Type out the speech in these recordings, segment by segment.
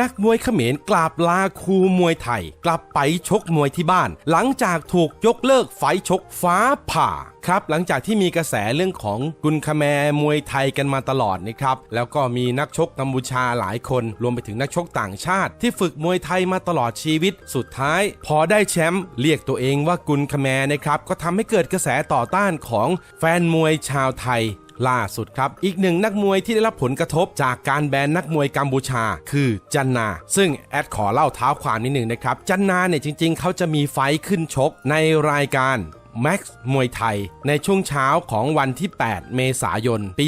นักมวยเขมรกราบลาครูมวยไทย กลับไปชกมวยที่บ้าน หลังจากถูกยกเลิกไฟชกฟ้าผ่าครับหลังจากที่มีกระแสเรื่องของกุนคาแมมวยไทยกันมาตลอดนะครับแล้วก็มีนักชกกัมพูชาหลายคน รวมไปถึงนักชกต่างชาติ ที่ฝึกมวยไทยมาตลอดชีวิต สุดท้าย พอได้แชมป์เรียกตัวเองว่ากุนคาแมนะครับก็ทำให้เกิดกระแสต่อต้านของแฟนมวยชาวไทย ล่าสุดครับ อีกหนึ่งนักมวยที่ได้รับผลกระทบจากการแบนนักมวยกัมพูชา คือจันนา ซึ่งแอดขอเล่าเท้าความนิดหนึ่งนะครับ จันนาเนี่ยจริง ๆ เขาจะมีไฟขึ้นชกในรายการ Max มวยไทย ในช่วงเช้าของวันที่ 8 เมษายน ปี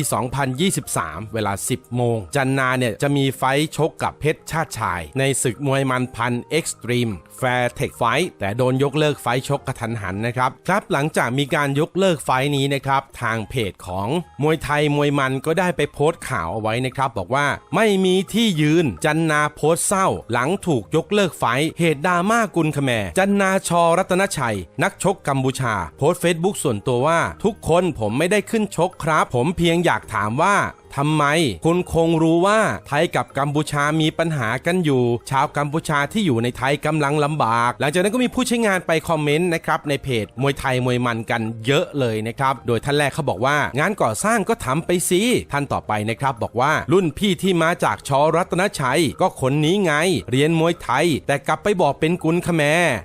2023 เวลา 10 โมง จันนาเนี่ยจะมีไฟชกกับเพชรชาติชาย ในศึกมวยมันพันเอ็กซ์ตรีมแฟร์เทคไฟแต่โดนยกเลิกไฟชกกระทันหันนะครับ ครับหลังจากมีการยกเลิกไฟนี้นะครับ ทางเพจของมวยไทยมวยมันก็ได้ไปโพสต์ข่าวเอาไว้นะครับ บอกว่าไม่มีที่ยืนจันนาโพสต์เศร้า หลังถูกยกเลิกไฟเหตุดราม่ากุลคแมร์จันนาชอรัตนชัย นักชกกัมพูชาโพสต์เฟซบุ๊กส่วนตัวว่า ทุกคนผมไม่ได้ขึ้นชกครับ ผมเพียงอยากถามว่า ทำไม คุณคงรู้ว่าไทยกับกัมพูชามีปัญหากันอยู่ ชาวกัมพูชาที่อยู่ในไทยกำลังลำบาก หลังจากนั้นก็มีผู้ใช้งานไปคอมเมนต์นะครับในเพจมวยไทยมวยมันกันเยอะเลยนะครับ โดยท่านแรกเขาบอกว่า งานก่อสร้างก็ทำไปสิท่านต่อไปนะครับบอกว่ารุ่นพี่ที่มาจากชอรัตนชัย ก็คนนี้ไง เรียนมวยไทย แต่กลับไปบอกเป็นกุลคแม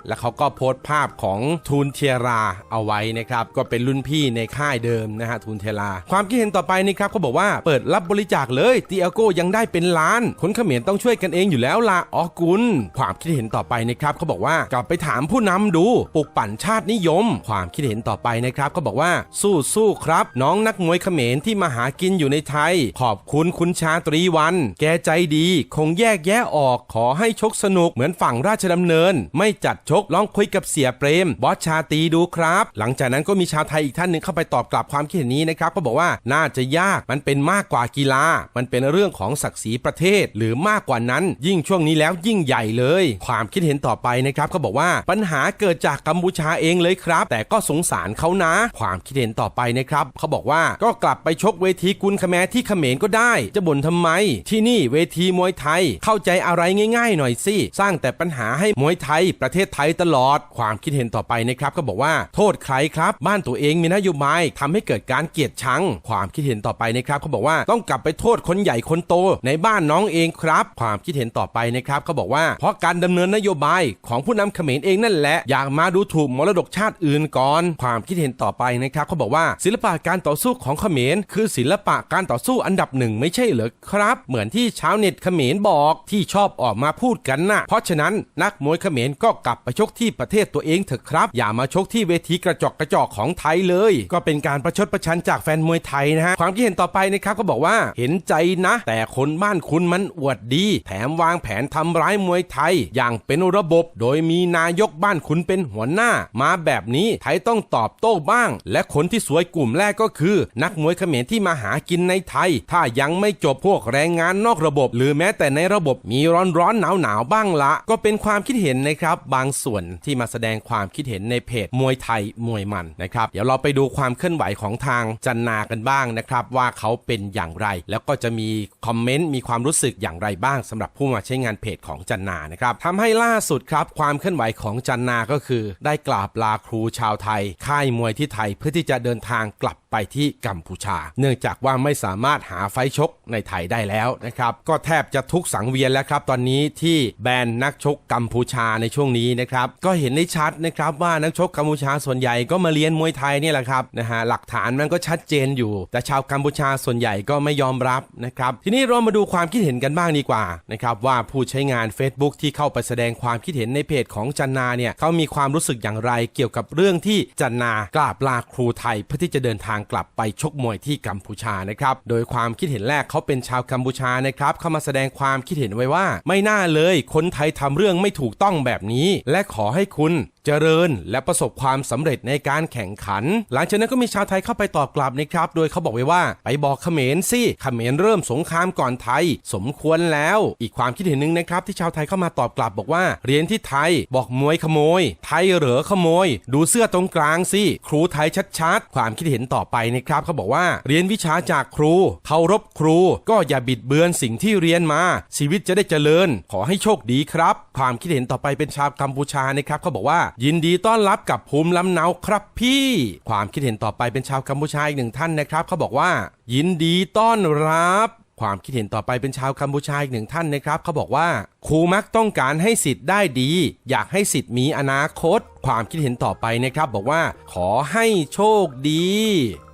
และเขาก็โพสต์ภาพของทูนเทียราเอาไว้นะครับก็เป็นรุ่นพี่ในค่ายเดิมนะฮะทูนเทียราความคิดเห็นต่อไปนะครับเขาบอกว่าเปิดรับบริจาคเลยตีอาโก้ยังได้เป็นล้าน คนเขมรต้องช่วยกันเองอยู่แล้วละอ๋อกุลความคิดเห็นต่อไปนะครับเขาบอกว่ากลับไปถามผู้นำดูปลุกปั่นชาตินิยม ความคิดเห็นต่อไปนะครับเขาบอกว่าสู้สู้ครับ น้องนักมวยเขมรที่มาหากินอยู่ในไทย ขอบคุณคุณชาตรีวัน แกใจดี คงแยกแยะออกขอให้ชกสนุกเหมือนฝั่งราชดำเนิน ไม่จัดชกลองคุยกับเสียเปรม บอสชาตรีดูครับ หลังจากนั้นก็มีชาวไทยอีกท่านหนึ่งเข้าไปตอบกลับความคิดเห็นนี้นะครับก็บอกว่าน่าจะยากมันเป็นมากกว่ากีฬา มันเป็นเรื่องของศักดิ์ศรีประเทศ หรือมากกว่านั้น ยิ่งช่วงนี้แล้วยิ่งใหญ่เลย ความคิดเห็นต่อไปนะครับเขาบอกว่าปัญหาเกิดจากกัมพูชาเองเลยครับ แต่ก็สงสารเขานะ ความคิดเห็นต่อไปนะครับเขาบอกว่าก็กลับไปชกเวทีกุนคแมที่เขมรก็ได้ จะบ่นทำไม ที่นี่เวทีมวยไทยเข้าใจอะไรง่าย ๆ หน่อยสิสร้างแต่ปัญหาให้มวยไทยประเทศไทยตลอด ความคิดเห็นต่อไปนะครับก็บอกว่าโทษใครครับ บ้านตัวเองมีนโยบายทำให้เกิดการเกลียดชัง ความคิดเห็นต่อไปนะครับเขาบอกว่าต้องกลับไปโทษคนใหญ่คนโต ในบ้านน้องเองครับ ความคิดเห็นต่อไปนะครับเขาบอกว่าเพราะการดำเนินนโยบายของผู้นำเขมรเองนั่นแหละอยากมาดูถูกมรดกชาติอื่นก่อน ความคิดเห็นต่อไปนะครับเขาบอกว่าศิลปะการต่อสู้ของเขมร คือศิลปะการต่อสู้อันดับหนึ่งไม่ใช่เหรอครับ เหมือนที่ชาวเน็ตเขมรบอกที่ชอบออกมาพูดกันนะเพราะฉะนั้นนักมวยเขมรก็กลับไปชกที่ประเทศตัวเองเถอะครับ อย่ามาชกที่เวทีกระจอกกระจอกของไทยเลย ก็เป็นการประชดประชันจากแฟนมวยไทยนะฮะความคิดเห็นต่อไปนะครับก็บอกว่าเห็นใจนะ แต่คนบ้านคุณมันอวดดี แถมวางแผนทำร้ายมวยไทย อย่างเป็นระบบ โดยมีนายกบ้านคุณเป็นหัวหน้า มาแบบนี้ไทยต้องตอบโต้บ้าง และคนที่สวยกลุ่มแรกก็คือ นักมวยเขมรที่มาหากินในไทย ถ้ายังไม่จบพวกแรงงานนอกระบบ หรือแม้แต่ในระบบมีร้อนร้อนหนาวหนาวบ้างละ ก็เป็นความคิดเห็นนะครับ บางส่วนที่มาแสดงความคิดเห็นในเพจมวยไทยมวยมันนะครับ เดี๋ยวเราไปดูความเคลื่อนไหวของทางจันนากันบ้างนะครับ ว่าเขาเป็นอย่างไร แล้วก็จะมีคอมเมนต์มีความรู้สึกอย่างไรบ้างสำหรับผู้มาใช้งานเพจของจันนานะครับทำให้ล่าสุดครับ ความเคลื่อนไหวของจันนาก็คือ ได้กราบลาครูชาวไทย ค่ายมวยที่ไทยเพื่อที่จะเดินทางกลับ ไปที่กัมพูชา เนื่องจากว่าไม่สามารถหาไฟชกในไทยได้แล้วนะครับก็แทบจะทุกสังเวียนแล้วครับตอนนี้ที่แบนนักชกกัมพูชาในช่วงนี้นะครับก็เห็นได้ชัดนะครับว่านักชกกัมพูชาส่วนใหญ่ก็มาเรียนมวยไทยนี่แหละครับนะฮะหลักฐานมันก็ชัดเจนอยู่ แต่ชาวกัมพูชาส่วนใหญ่ก็ไม่ยอมรับนะครับทีนี้เรามาดูความคิดเห็นกันบ้างดีกว่านะครับว่าผู้ใช้งาน Facebook ที่เข้าไปแสดงความคิดเห็นในเพจของจันนาเนี่ยเขามีความรู้สึกอย่างไรเกี่ยวกับเรื่องที่จันนากราบลาครูไทยเพื่อที่จะเดินทางกลับไปชกมวยที่กัมพูชานะครับ โดยความคิดเห็นแรกเขาเป็นชาวกัมพูชานะครับเข้ามาแสดงความคิดเห็นไว้ว่า ไม่น่าเลยคนไทยทำเรื่องไม่ถูกต้องแบบนี้ และขอให้คุณเจริญและประสบความสำเร็จในการแข่งขัน หลังจากนั้นก็มีชาวไทยเข้าไปตอบกลับนะครับ โดยเขาบอกไว้ว่าไปบอกเขมรสิเขมรเริ่มสงครามก่อนไทย สมควรแล้ว อีกความคิดเห็นหนึ่งนะครับ ที่ชาวไทยเข้ามาตอบกลับบอกว่า เรียนที่ไทยบอกมวยขโมย ไทยเหรอขโมย ดูเสื้อตรงกลางสิครูไทยชัดๆ ความคิดเห็นต่อไปนะครับเขาบอกว่า เรียนวิชาจากครูเคารพครู ก็อย่าบิดเบือนสิ่งที่เรียนมา ชีวิตจะได้เจริญ ขอให้โชคดีครับ ความคิดเห็นต่อไปเป็นชาวกัมพูชานะครับเขาบอกว่ายินดีต้อนรับกับภูมิลำเนาครับพี่ ความคิดเห็นต่อไปเป็นชาวกัมพูชาอีกหนึ่งท่านนะครับ เขาบอกว่า ยินดีต้อนรับความคิดเห็นต่อไปเป็นชาวกัมพูชาอีกหนึ่งท่านนะครับ เขาบอกว่าครูมักต้องการให้สิทธิ์ได้ดี อยากให้สิทธิ์มีอนาคต ความคิดเห็นต่อไปนะครับ บอกว่า ขอให้โชคดี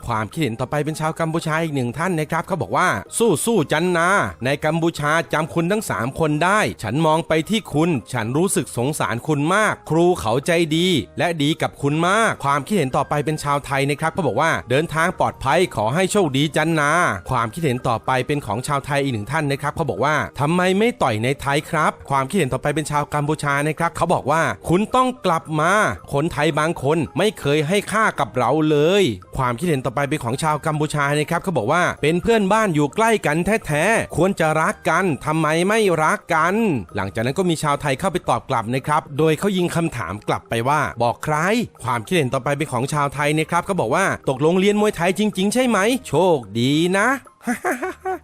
ความคิดเห็นต่อไปเป็นชาวกัมพูชาอีกหนึ่งท่านนะครับเขาบอกว่าสู้สู้จันนา ในกัมพูชาจำคุณทั้ง 3 คนได้ ฉันมองไปที่คุณ ฉันรู้สึกสงสารคุณมาก ครูเขาใจดี และดีกับคุณมาก ความคิดเห็นต่อไปเป็นชาวไทยนะครับเขาบอกว่าเดินทางปลอดภัยขอให้โชคดีจันนา ความคิดเห็นต่อไปเป็นของชาวไทยอีกหนึ่งท่านนะครับเขาบอกว่าทำไมไม่ต่อยในไทยครับ ความคิดเห็นต่อไปเป็นชาวกัมพูชานะครับเขาบอกว่าคุณต้องกลับมาคนไทยบางคนไม่เคยให้ค่ากับเราเลย ความคิดเห็นต่อไปเป็นของชาวกัมพูชานะครับเขาบอกว่าเป็นเพื่อนบ้านอยู่ใกล้กันแท้ๆควรจะรักกันทำไมไม่รักกัน หลังจากนั้นก็มีชาวไทยเข้าไปตอบกลับนะครับโดยเขายิงคำถามกลับไปว่า บอกใคร ความคิดเห็นต่อไปเป็นของชาวไทยนะครับก็บอกว่าตกลงเรียนมวยไทยจริง ๆ ใช่ไหม โชคดีนะ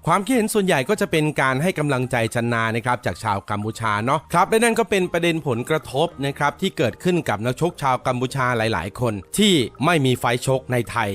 ความคิดเห็นส่วนใหญ่ก็จะเป็นการให้กำลังใจจันนานะครับจากชาวกัมพูชาเนาะครับและนั่นก็เป็นประเด็นผลกระทบนะครับที่เกิดขึ้นกับนักชกชาวกัมพูชาหลาย ๆ คน ที่ไม่มีไฟชกในไทย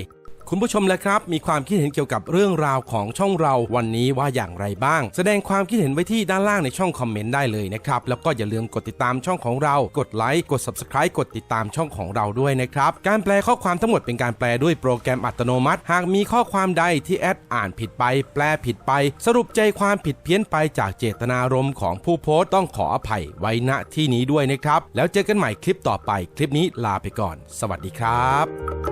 คุณผู้ชมและครับ มีความคิดเห็นเกี่ยวกับเรื่องราวของช่องเราวันนี้ว่าอย่างไรบ้าง แสดงความคิดเห็นไว้ที่ด้านล่างในช่องคอมเมนต์ได้เลยนะครับ แล้วก็อย่าลืมกดติดตามช่องของเรา กดไลค์ กด subscribe กดติดตามช่องของเราด้วยนะครับ การแปลข้อความทั้งหมดเป็นการแปลด้วยโปรแกรมอัตโนมัติ หากมีข้อความใดที่แอดอ่านผิดไป แปลผิดไป สรุปใจความผิดเพี้ยนไปจากเจตนารมณ์ของผู้โพสต์ต้องขออภัยไว้ณที่นี้ด้วยนะครับ แล้วเจอกันใหม่คลิปต่อไป คลิปนี้ลาไปก่อน สวัสดีครับ